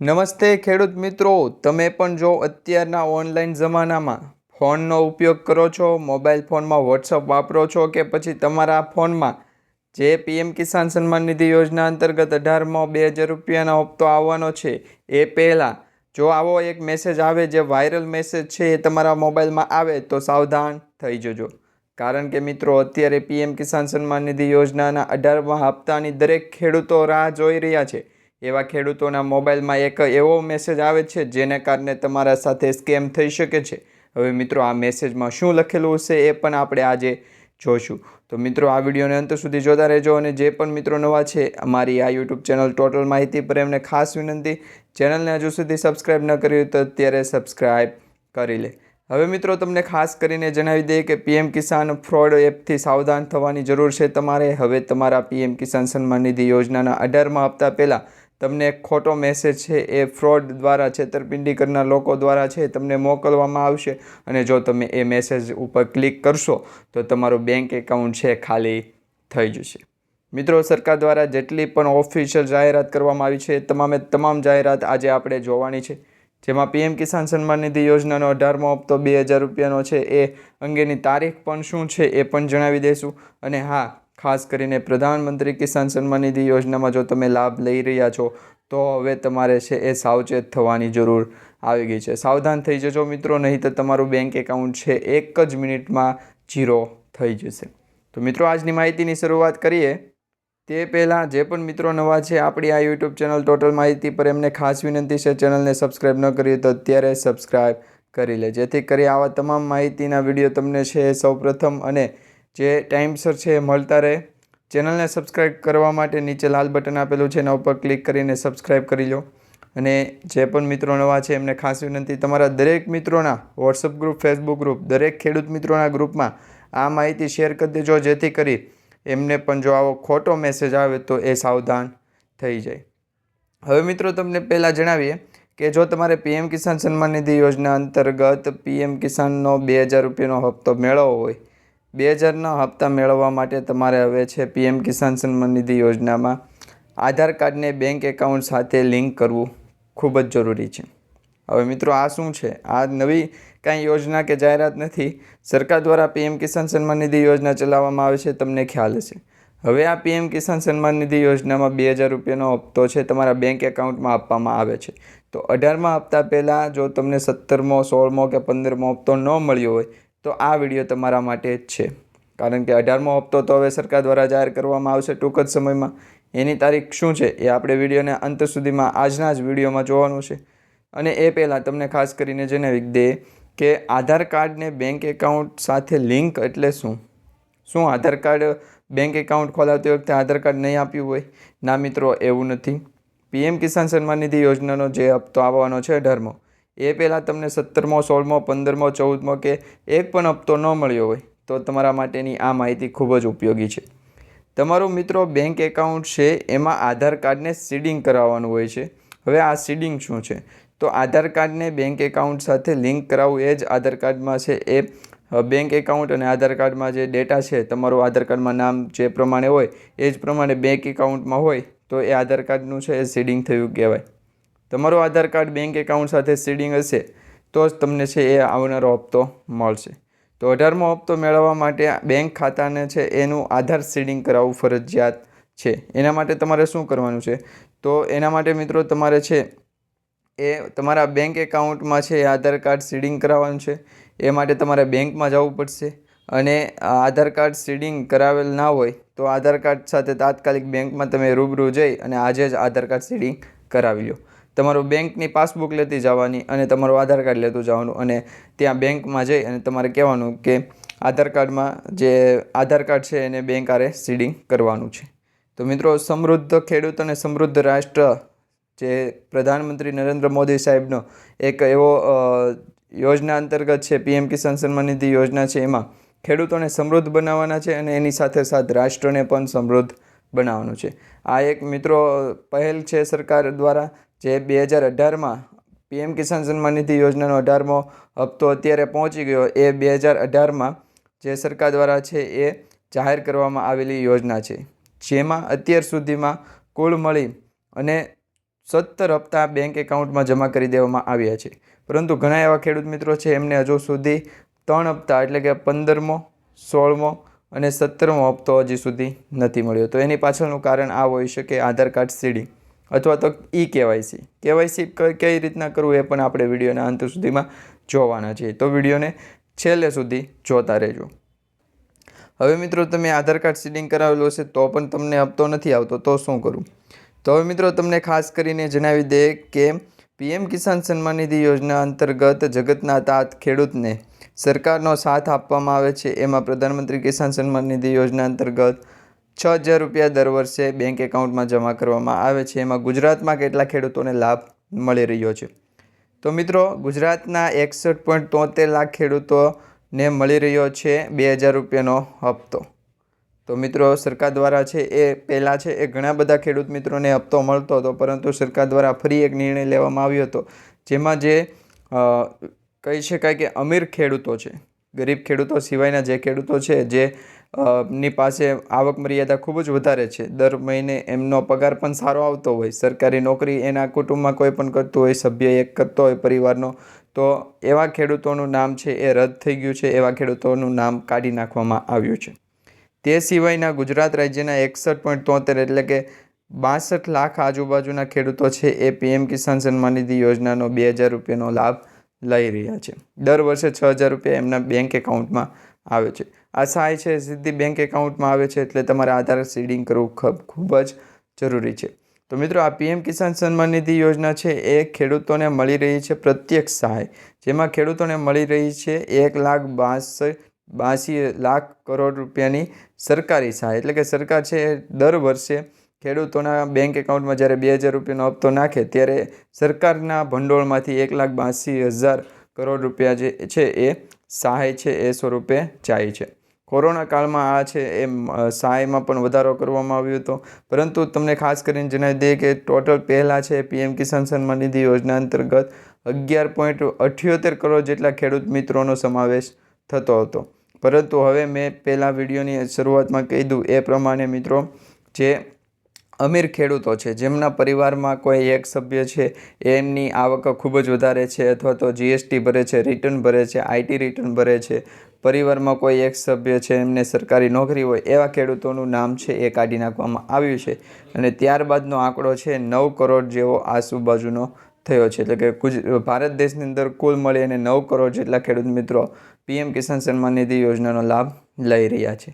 નમસ્તે ખેડૂત મિત્રો, તમે પણ જો અત્યારના ઓનલાઈન જમાનામાં ફોનનો ઉપયોગ કરો છો, મોબાઈલ ફોનમાં વોટ્સઅપ વાપરો છો કે પછી તમારા ફોનમાં જે પીએમ કિસાન સન્માન નિધિ યોજના અંતર્ગત અઢારમાં બે હજાર રૂપિયાનો હપ્તો આવવાનો છે, એ પહેલાં જો આવો એક મેસેજ આવે જે વાયરલ મેસેજ છે એ તમારા મોબાઈલમાં આવે તો સાવધાન થઈ જજો. કારણ કે મિત્રો, અત્યારે પીએમ કિસાન સન્માન નિધિ યોજનાના અઢારમા હપ્તાની દરેક ખેડૂતો રાહ જોઈ રહ્યા છે. એવા ખેડૂતોના મોબાઈલમાં એક એવો મેસેજ આવે છે, જેને કારણે તમારા સાથે સ્કેમ થઈ શકે છે. હવે મિત્રો, આ મેસેજમાં શું લખેલું હશે એ પણ આપણે આજે જોઈશું તો મિત્રો, આ વિડીયોને અંત સુધી જોતા રહેજો અને જે પણ મિત્રો નવા છે, અમારી આ યુટ્યુબ ચેનલ ટોટલ માહિતી પર એમને ખાસ વિનંતી ચેનલને હજુ સુધી સબસ્ક્રાઈબ ન કરી તો અત્યારે સબસ્ક્રાઈબ કરી લે. હવે મિત્રો, તમને ખાસ કરીને જણાવી દઈએ કે પીએમ કિસાન ફ્રોડ એપથી સાવધાન થવાની જરૂર છે તમારે. હવે તમારા પીએમ કિસાન સન્માન નિધિ યોજનાના અઢારમાં હપ્તા પહેલાં તમને એક ખોટો મેસેજ છે, એ ફ્રોડ દ્વારા, છેતરપિંડી કરનાર લોકો દ્વારા છે તમને મોકલવામાં આવશે. અને જો તમે એ મેસેજ ઉપર ક્લિક કરશો, તો તમારું બેંક એકાઉન્ટ છે ખાલી થઈ જશે. મિત્રો, સરકાર દ્વારા જેટલી પણ ઓફિશિયલ જાહેરાત કરવામાં આવી છે તમામે તમામ જાહેરાત આજે આપણે જોવાની છે. જેમાં પીએમ કિસાન સન્માન નિધિ યોજનાનો અઢારમો હપ્તો બે હજાર રૂપિયાનો છે, એ અંગેની તારીખ પણ શું છે, એ પણ જણાવી દઈશું. અને હા ખાસ કરીને પ્રધાનમંત્રી કિસાન સન્માન નિધિ યોજનામાં જો તમે લાભ લઈ રહ્યા છો, તો હવે તમારે છે એ સાવચેત થવાની જરૂર આવી ગઈ છે. સાવધાન થઈ જજો મિત્રો, નહીં તો તમારું બેંક એકાઉન્ટ છે એક જ મિનિટમાં જીરો થઈ જશે. તો મિત્રો, આજની માહિતીની શરૂઆત કરીએ. તે પહેલાં જે પણ મિત્રો નવા છે આપણી આ યુટ્યુબ ચેનલ ટોટલ માહિતી પર એમને ખાસ વિનંતી છે, ચેનલને સબસ્ક્રાઈબ ન કરી તો અત્યારે સબસ્ક્રાઈબ કરી લે જેથી કરી આવા તમામ માહિતીના વીડિયો તમને છે સૌપ્રથમ અને જે ટાઈમસર છે એ મળતા રહે. ચેનલને સબસ્ક્રાઈબ કરવા માટે નીચે લાલ બટન આપેલું છે એના ઉપર ક્લિક કરીને સબસ્ક્રાઈબ કરી લો. અને જે પણ મિત્રો નવા છે એમને ખાસ વિનંતી, તમારા દરેક મિત્રોના વોટ્સઅપ ગ્રુપ ફેસબુક ગ્રુપ દરેક ખેડૂત મિત્રોના ગ્રુપમાં આ માહિતી શેર કરી દેજો, જેથી કરી એમને પણ જો આવો ખોટો મેસેજ આવે તો એ સાવધાન થઈ જાય. હવે મિત્રો તમને પહેલાં જણાવીએ કે જો તમારે પીએમ કિસાન સન્માન નિધિ યોજના અંતર્ગત પીએમ કિસાનનો બે હજાર રૂપિયાનો હપ્તો મેળવવો હોય બે હજારના હપ્તા મેળવવા માટે તમારે હવે છે પીએમ કિસાન સન્માન નિધિ યોજનામાં આધાર કાર્ડને બેંક એકાઉન્ટ સાથે લિંક કરવું ખૂબ જ જરૂરી છે. હવે મિત્રો આ શું છે? આ નવી કાંઈ યોજના કે જાહેરાત નથી. સરકાર દ્વારા પીએમ કિસાન સન્માન નિધિ યોજના ચલાવવામાં આવે છે, તમને ખ્યાલ હશે. હવે આ પીએમ કિસાન સન્માન નિધિ યોજનામાં બે હજાર રૂપિયાનો હપ્તો છે તમારા બેંક એકાઉન્ટમાં આપવામાં આવે છે. તો અઢારમા હપ્તા પહેલાં જો તમને સત્તરમો, સોળમો કે પંદરમો હપ્તો ન મળ્યો હોય તો આ વીડિયો તમારા માટે જ છે. કારણ કે અઢારમો હપ્તો તો હવે સરકાર દ્વારા જાહેર કરવામાં આવશે ટૂંક જ સમયમાં. એની તારીખ શું છે એ આપણે વિડીયોને અંત સુધીમાં આજના જ વિડીયોમાં જોવાનું છે. અને એ પહેલાં તમને ખાસ કરીને જણાવી દે કે આધાર કાર્ડને બેંક એકાઉન્ટ સાથે લિંક એટલે શું? શું આધાર કાર્ડ બેંક એકાઉન્ટ ખોલાવતી વખતે આધાર કાર્ડ નહીં આપ્યું હોય? ના મિત્રો, એવું નથી. પીએમ કિસાન સન્માન નિધિ યોજનાનો જે હપ્તો આવવાનો છે અઢારમો. એ પહેલાં તમને સત્તરમો, સોળમો, પંદરમો, ચૌદમો કે એક પણ હપ્તો ન મળ્યો હોય, તો તમારા માટેની આ માહિતી ખૂબ જ ઉપયોગી છે. તમારું મિત્રો બેંક એકાઉન્ટ છે, એમાં આધાર કાર્ડને સીડિંગ કરાવવાનું હોય છે. હવે આ સીડિંગ શું છે? તો આધાર કાર્ડને બેંક એકાઉન્ટ સાથે લિંક કરાવવું એ જ આધાર કાર્ડમાં છે. એ બેંક એકાઉન્ટ અને આધાર કાર્ડમાં જે ડેટા છે, તમારું આધાર કાર્ડમાં નામ જે પ્રમાણે હોય, એ જ પ્રમાણે બેંક એકાઉન્ટમાં હોય, તો એ આધાર કાર્ડનું છે એ સીડિંગ થયું કહેવાય. તમારું આધાર કાર્ડ બેંક એકાઉન્ટ સાથે સીડિંગ હશે, તો જ તમને છે એ આવનારો હપ્તો મળશે. તો અઢારમો હપ્તો મેળવવા માટે બેંક ખાતાને છે એનું આધાર સીડિંગ કરાવવું ફરજિયાત છે. એના માટે તમારે શું કરવાનું છે? તો એના માટે મિત્રો તમારે છે એ તમારા બેંક એકાઉન્ટમાં છે એ આધાર કાર્ડ સીડિંગ કરાવવાનું છે. એ માટે તમારે બેંકમાં જવું પડશે અને આધાર કાર્ડ સીડિંગ કરાવેલ ના હોય તો આધાર કાર્ડ સાથે તાત્કાલિક બેંકમાં તમે રૂબરૂ જઈ અને આજે જ આધાર કાર્ડ સીડિંગ કરાવી લો તમારું બેંકની પાસબુક લેતી જવાની અને તમારું આધાર કાર્ડ લેતું જવાનું અને ત્યાં બેંકમાં જઈ અને તમારે કહેવાનું કે આધાર કાર્ડમાં જે આધાર કાર્ડ છે એને બેંક આરે સીડિંગ કરવાનું છે. તો મિત્રો, સમૃદ્ધ ખેડૂત અને સમૃદ્ધ રાષ્ટ્ર જે પ્રધાનમંત્રી નરેન્દ્ર મોદી સાહેબનો એક એવો યોજના અંતર્ગત છે, પીએમ કિસાન સન્માન નિધિ યોજના છે, એમાં ખેડૂતોને સમૃદ્ધ બનાવવાના છે અને એની સાથે સાથે રાષ્ટ્રને પણ સમૃદ્ધ બનાવવાનું છે. આ એક મિત્રો પહેલ છે સરકાર દ્વારા જે બે હજાર અઢારમાં પીએમ કિસાન સન્માન નિધિ યોજનાનો અઢારમો હપ્તો અત્યારે પહોંચી ગયો. એ બે હજાર અઢારમાં જે સરકાર દ્વારા છે એ જાહેર કરવામાં આવેલી યોજના છે. જેમાં અત્યાર સુધીમાં કુલ મળી અને સત્તર હપ્તા બેંક એકાઉન્ટમાં જમા કરી દેવામાં આવ્યા છે. પરંતુ ઘણા એવા ખેડૂત મિત્રો છે એમને હજુ સુધી ત્રણ હપ્તા એટલે કે પંદરમો, સોળમો અને સત્તરમો હપ્તો હજી સુધી નથી મળ્યો. તો એની પાછળનું કારણ આ હોઈ શકે આધાર કાર્ડ સીડિંગ અથવા તો ઈ કેવાયસી. કેવાયસી કઈ રીતના કરવું એ પણ આપણે વિડીયોના અંત સુધીમાં જોવાના છીએ તો વિડીયોને છેલ્લે સુધી જોતા રહેજો. હવે મિત્રો, તમે આધાર કાર્ડ સીડિંગ કરાવેલું હશે તો પણ તમને હપ્તો નથી આવતો. તો શું કરવું તો હવે મિત્રો, તમને ખાસ કરીને જણાવી દે કે પીએમ કિસાન સન્માન નિધિ યોજના અંતર્ગત જગતના તાત ખેડૂતને સરકારનો સાથ આપવામાં આવે છે. એમાં પ્રધાનમંત્રી કિસાન સન્માન નિધિ યોજના અંતર્ગત છ હજાર રૂપિયા દર વર્ષે બેંક એકાઉન્ટમાં જમા કરવામાં આવે છે. એમાં ગુજરાતમાં કેટલા ખેડૂતોને લાભ મળી રહ્યો છે? તો મિત્રો, ગુજરાતના એકસઠ પોઈન્ટ તોતેર લાખ ખેડૂતોને મળી રહ્યો છે બે હજાર રૂપિયાનો હપ્તો. તો મિત્રો, સરકાર દ્વારા છે એ પહેલાં છે એ ઘણા બધા ખેડૂત મિત્રોને હપ્તો મળતો હતો, પરંતુ સરકાર દ્વારા ફરી એક નિર્ણય લેવામાં આવ્યો હતો, જેમાં જે કહી શકાય કે અમીર ખેડૂતો છે, ગરીબ ખેડૂતો સિવાયના જે ખેડૂતો છે, જે ની પાસે આવક મર્યાદા ખૂબ જ વધારે છે. દર મહિને એમનો પગાર પણ સારો આવતો હોય. સરકારી નોકરી એના કુટુંબમાં કોઈ પણ કરતું હોય, સભ્ય એક કરતો હોય, પરિવારનો, તો એવા ખેડૂતોનું નામ છે એ રદ થઈ ગયું છે. એવા ખેડૂતોનું નામ કાઢી નાખવામાં આવ્યું છે. તે સિવાયના ગુજરાત રાજ્યના એકસઠ પોઈન્ટ તોતેર એટલે કે બાસઠ લાખ આજુબાજુના ખેડૂતો છે એ પીએમ કિસાન સન્માન નિધિ યોજનાનો બે હજાર રૂપિયાનો લાભ લઈ રહ્યા છે. દર વર્ષે છ હજાર રૂપિયા એમના બેંક એકાઉન્ટમાં આવે છે. આ સહાય છે, સીધી બેંક એકાઉન્ટમાં આવે છે એટલે તમારે આધાર સીડિંગ કરવું ખૂબ જ જરૂરી છે. તો મિત્રો, આ પીએમ કિસાન સન્માન નિધિ યોજના છે, એ ખેડૂતોને મળી રહી છે પ્રત્યક્ષ સહાય. જેમાં ખેડૂતોને મળી રહી છે એક લાખ બાસઠ બાસી લાખ કરોડ રૂપિયાની સરકારી સહાય. એટલે કે સરકાર છે દર વર્ષે ખેડૂતોના બેંક એકાઉન્ટમાં જ્યારે બે હજાર રૂપિયાનો હપ્તો નાખે, ત્યારે સરકારના ભંડોળમાંથી એક લાખ બાસી હજાર કરોડ રૂપિયા જે છે, એ સહાય છે, એ સ્વરૂપે જાય છે. કોરોના કાળમાં આ છે એ સહાયમાં પણ વધારો કરવામાં આવ્યો હતો. પરંતુ તમને ખાસ કરીને જણાવી દઈએ કે ટોટલ પહેલાં છે પીએમ કિસાન સન્માન નિધિ યોજના અંતર્ગત અગિયાર પોઈન્ટ અઠ્યોતેર કરોડ જેટલા ખેડૂત મિત્રોનો સમાવેશ થતો હતો. પરંતુ હવે મેં પહેલાં વિડીયોની શરૂઆતમાં કીધું એ પ્રમાણે મિત્રો જે અમીર ખેડૂતો છે, જેમના પરિવારમાં કોઈ એક સભ્ય છે, એમની આવક ખૂબ જ વધારે છે અથવા તો જીએસટી ભરે છે રિટર્ન ભરે છે આઈટી રિટર્ન ભરે છે પરિવારમાં કોઈ એક સભ્ય છે, એમને સરકારી નોકરી હોય, એવા ખેડૂતોનું નામ છે એ કાઢી નાખવામાં આવ્યું છે. અને ત્યારબાદનો આંકડો છે નવ કરોડ જેવો આજુબાજુનો થયો છે. એટલે કે ભારત દેશની અંદર કુલ મળી અને નવ કરોડ જેટલા ખેડૂત મિત્રો પીએમ કિસાન સન્માન નિધિ યોજનાનો લાભ લઈ રહ્યા છે.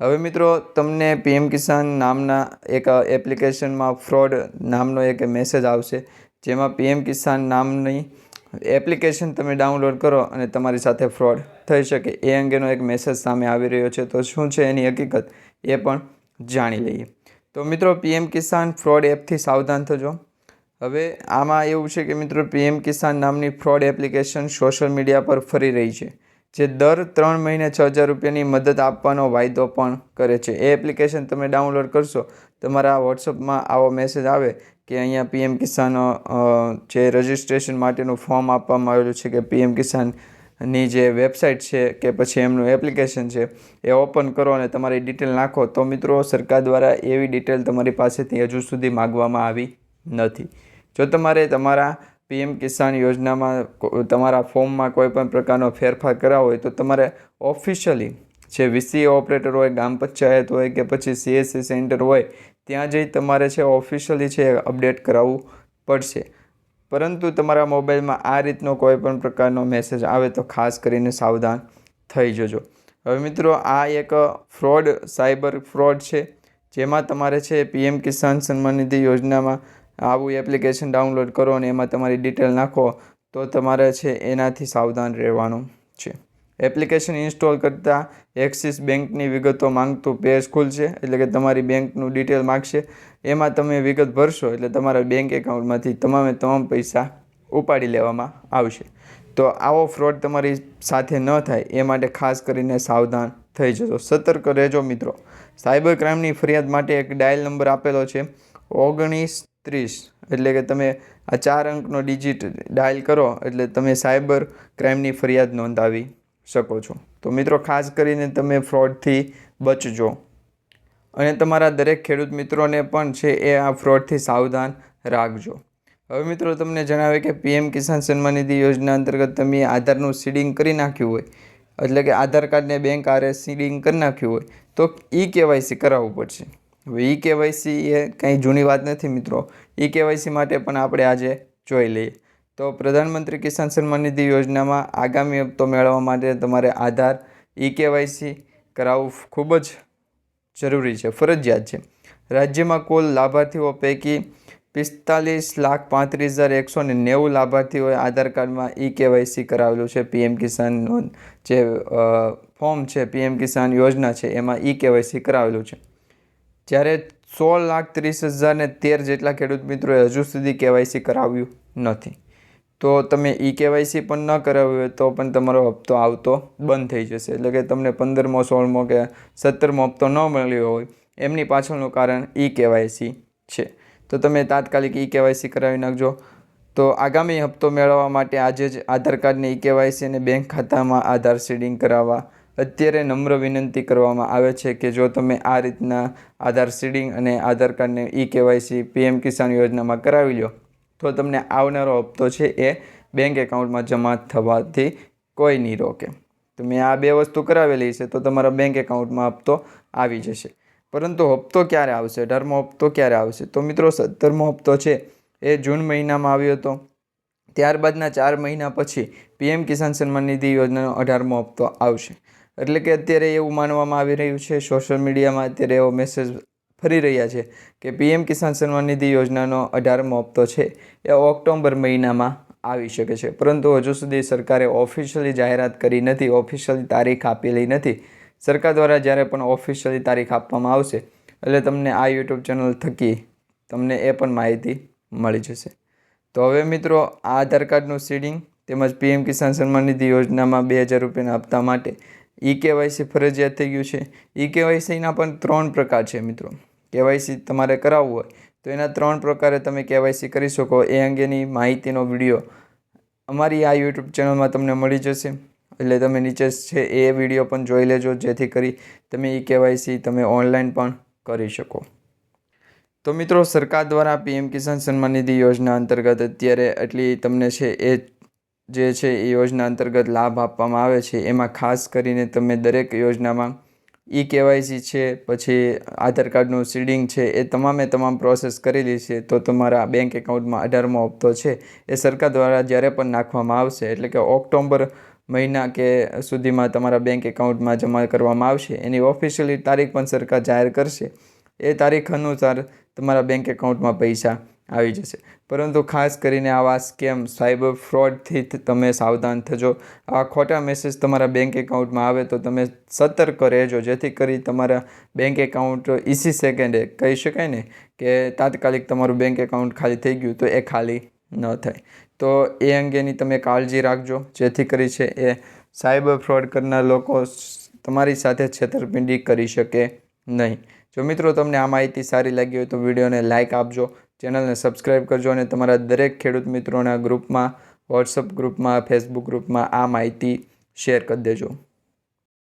હવે મિત્રો, તમને પીએમ કિસાન નામના એક એપ્લિકેશનમાં ફ્રોડ નામનો એક મેસેજ આવશે, જેમાં પીએમ કિસાન નામની એપ્લિકેશન તમે ડાઉનલોડ કરો અને તમારી સાથે ફ્રોડ થઈ શકે. એ અંગેનો એક મેસેજ સામે આવી રહ્યો છે. તો શું છે એની હકીકત? એ પણ જાણી લઈએ. તો મિત્રો, પીએમ કિસાન ફ્રોડ એપથી સાવધાન થજો. હવે આમાં એવું છે કે મિત્રો, પીએમ કિસાન નામની ફ્રોડ એપ્લિકેશન સોશિયલ મીડિયા પર ફરી રહી છે, જે દર ત્રણ મહિને છ હજાર રૂપિયાની મદદ આપવાનો વાયદો પણ કરે છે. એ એપ્લિકેશન તમે ડાઉનલોડ કરશો, તમારા વોટ્સઅપમાં આવો મેસેજ આવે કે અહીંયા પીએમ કિસાન જે રજિસ્ટ્રેશન માટેનું ફોર્મ આપવામાં આવેલું છે કે પીએમ કિસાનની જે વેબસાઇટ છે કે પછી એમનું એપ્લિકેશન છે, એ ઓપન કરો અને તમારી ડિટેલ નાખો. તો મિત્રો, સરકાર દ્વારા એવી ડિટેલ તમારી પાસેથી હજુ સુધી માગવામાં આવી નથી. જો તમારે તમારા પીએમ કિસાન યોજનામાં તમારા ફોર્મમાં કોઈ પણ પ્રકારનો ફેરફાર કરાવો હોય તો તમારે ઓફિશિયલી જે વીસી ઓપરેટર હોય ગ્રામ પંચાયત હોય કે પછી સીએસસી સેન્ટર હોય, ત્યાં જઈ તમારે છે ઓફિશિયલી છે અપડેટ કરાવવું પડશે. પરંતુ તમારા મોબાઈલમાં આ રીતનો કોઈ પણ પ્રકારનો મેસેજ આવે તો ખાસ કરીને સાવધાન થઈ જજો. હવે મિત્રો, આ એક ફ્રોડ સાયબર ફ્રોડ છે, જેમાં તમારે છે પીએમ કિસાન સન્માન નિધિ યોજનામાં આવું એપ્લિકેશન ડાઉનલોડ કરો અને એમાં તમારી ડિટેલ નાખો, તો તમારે છે એનાથી સાવધાન રહેવાનું છે. એપ્લિકેશન ઇન્સ્ટોલ કરતાં એક્સિસ બેંકની વિગતો માંગતું પેજ ખુલશે, એટલે કે તમારી બેંકનું ડિટેલ માગશે. એમાં તમે વિગત ભરશો, એટલે તમારા બેંક એકાઉન્ટમાંથી તમામે તમામ પૈસા ઉપાડી લેવામાં આવશે. તો આવો ફ્રોડ તમારી સાથે ન થાય, એ માટે ખાસ કરીને સાવધાન થઈ જજો. સતર્ક રહેજો મિત્રો. સાયબર ક્રાઇમની ફરિયાદ માટે એક ડાયલ નંબર આપેલો છે, ઓગણીસ ત્રીસ. એટલે કે તમે આ ચાર અંકનો ડિજિટ ડાયલ કરો, એટલે તમે સાયબર ક્રાઇમની ફરિયાદ નોંધાવી શકો છો. તો મિત્રો, ખાસ કરીને તમે ફ્રોડથી બચજો. અને તમારા દરેક ખેડૂત મિત્રોને પણ છે એ આ ફ્રોડથી સાવધાન રાખજો. હવે મિત્રો, તમને જણાવે કે પીએમ કિસાન સન્માન નિધિ યોજના અંતર્ગત તમે આધારનું સીડિંગ કરી નાખ્યું હોય, એટલે કે આધાર કાર્ડને બેંક આરે સીડિંગ કરી નાખ્યું હોય, તો ઈ કેવાયસી કરાવવું પડશે. હવે ઈ કેવાયસી એ કંઈ જૂની વાત નથી મિત્રો. ઈ કેવાયસી માટે પણ આપણે આજે જોઈ લઈએ. તો પ્રધાનમંત્રી કિસાન સન્માન નિધિ યોજનામાં આગામી હપ્તો મેળવવા માટે તમારે આધાર ઈ કેવાયસી કરાવવું ખૂબ જ જરૂરી છે, ફરજિયાત છે. રાજ્યમાં કુલ લાભાર્થીઓ પૈકી પિસ્તાલીસ લાખ પાંત્રીસ હજાર એકસો ને નેવું લાભાર્થીઓએ આધાર કાર્ડમાં ઈ કેવાયસી કરાવેલું છે. પીએમ કિસાનનું જે ફોર્મ છે, પીએમ કિસાન યોજના છે, એમાં ઈ કેવાયસી કરાવેલું છે. જ્યારે સોળ લાખ ત્રીસ હજાર ને તેર જેટલા ખેડૂત મિત્રોએ હજુ સુધી કેવાયસી કરાવ્યું નથી. તો તમે ઈ કેવાયસી પણ ન કરાવ્યું હોય તો પણ તમારો હપ્તો આવતો બંધ થઈ જશે. એટલે કે તમને પંદરમો, સોળમો કે સત્તરમો હપ્તો ન મળ્યો હોય, એમની પાછળનું કારણ ઈ કેવાયસી છે. તો તમે તાત્કાલિક ઈ કેવાયસી કરાવી નાખજો. તો આગામી હપ્તો મેળવવા માટે આજે જ આધાર કાર્ડને ઈ કેવાયસી અને બેંક ખાતામાં આધાર સીડિંગ કરાવવા અત્યારે નમ્ર વિનંતી કરવામાં આવે છે કે જો તમે આ રીતના આધાર સીડિંગ અને આધાર કાર્ડને ઈ કેવાયસી પીએમ કિસાન યોજનામાં કરાવી લો તો તમને આવનારો હપ્તો છે એ બેંક એકાઉન્ટમાં જમા થવાથી કોઈ નહીં રોકે. તો મેં આ બે વસ્તુ કરાવેલી છે, તો તમારા બેંક એકાઉન્ટમાં હપ્તો આવી જશે. પરંતુ હપ્તો ક્યારે આવશે? અઢારમો હપ્તો ક્યારે આવશે? તો મિત્રો, સત્તરમો હપ્તો છે, એ જૂન મહિનામાં આવ્યો હતો. ત્યારબાદના ચાર મહિના પછી પીએમ કિસાન સન્માન નિધિ યોજનાનો અઢારમો હપ્તો આવશે. એટલે કે અત્યારે એવું માનવામાં આવી રહ્યું છે, સોશિયલ મીડિયામાં અત્યારે એવો મેસેજ ફરી રહ્યા છે કે પીએમ કિસાન સન્માન નિધિ યોજનાનો અઢારમો હપ્તો છે, એ ઓક્ટોબર મહિનામાં આવી શકે છે. પરંતુ હજુ સુધી સરકારે ઓફિશિયલી જાહેરાત કરી નથી, ઓફિશિયલી તારીખ આપેલી નથી. સરકાર દ્વારા જ્યારે પણ ઓફિશિયલી તારીખ આપવામાં આવશે, એટલે તમને આ યુટ્યુબ ચેનલ થકી તમને એ પણ માહિતી મળી જશે. તો હવે મિત્રો, આ આધાર કાર્ડનું સીડિંગ તેમજ પીએમ કિસાન સન્માન નિધિ યોજનામાં બે હજાર રૂપિયાના હપ્તા માટે ઈ કેવાયસી ફરજિયાત થઈ ગયું છે. ઈ કેવાયસીના પણ ત્રણ પ્રકાર છે મિત્રો. કેવાયસી તમારે કરાવવું હોય, તો એના ત્રણ પ્રકારે તમે કેવાયસી કરી શકો. એ અંગેની માહિતીનો વીડિયો અમારી આ યુટ્યુબ ચેનલમાં તમને મળી જશે. એટલે તમે નીચે છે એ વીડિયો પણ જોઈ લેજો, જેથી કરી તમે ઈ કેવાયસી તમે ઓનલાઈન પણ કરી શકો. તો મિત્રો, સરકાર દ્વારા પીએમ કિસાન સન્માન નિધિ યોજના અંતર્ગત અત્યારે એટલી તમને છે એ જે છે એ યોજના અંતર્ગત લાભ આપવામાં આવે છે. એમાં ખાસ કરીને તમે દરેક યોજનામાં ઈ કેવાયસી છે, પછી આધાર કાર્ડનું સીડિંગ છે, એ તમામે તમામ પ્રોસેસ કરેલી છે, તો તમારા બેંક એકાઉન્ટમાં અઢારમો હપ્તો છે, એ સરકાર દ્વારા જ્યારે પણ નાખવામાં આવશે, એટલે કે ઓક્ટોબર મહિના કે સુધીમાં તમારા બેંક એકાઉન્ટમાં જમા કરવામાં આવશે, એની ઓફિશિયલી તારીખ પણ સરકાર જાહેર કરશે, એ તારીખ અનુસાર તમારા બેંક એકાઉન્ટમાં પૈસા આવી જશે. પરંતુ ખાસ કરીને આવા સ્કેમ, સાયબર ફ્રોડથી તમે સાવધાન થજો. આ ખોટા મેસેજ તમારા બેંક એકાઉન્ટમાં આવે તો તમે સતર્ક રહેજો. જેથી કરી તમારા બેંક એકાઉન્ટ ઇસી સેકન્ડે કહી શકાય ને કે તાત્કાલિક તમારું બેંક એકાઉન્ટ ખાલી થઈ ગયું તો એ ખાલી ન થાય. તો એ અંગેની તમે કાળજી રાખજો. જેથી કરી છે એ સાયબર ફ્રોડ કરનાર લોકો તમારી સાથે છેતરપિંડી કરી શકે નહીં. જો મિત્રો તમને આ માહિતી સારી લાગી હોય તો વિડીયોને લાઇક આપજો. ચેનલને સબસ્ક્રાઈબ કરજો અને તમારા દરેક ખેડૂત મિત્રોના ગ્રુપમાં વોટ્સઅપ ગ્રુપમાં ફેસબુક ગ્રુપમાં આ માહિતી શેર કરી દેજો.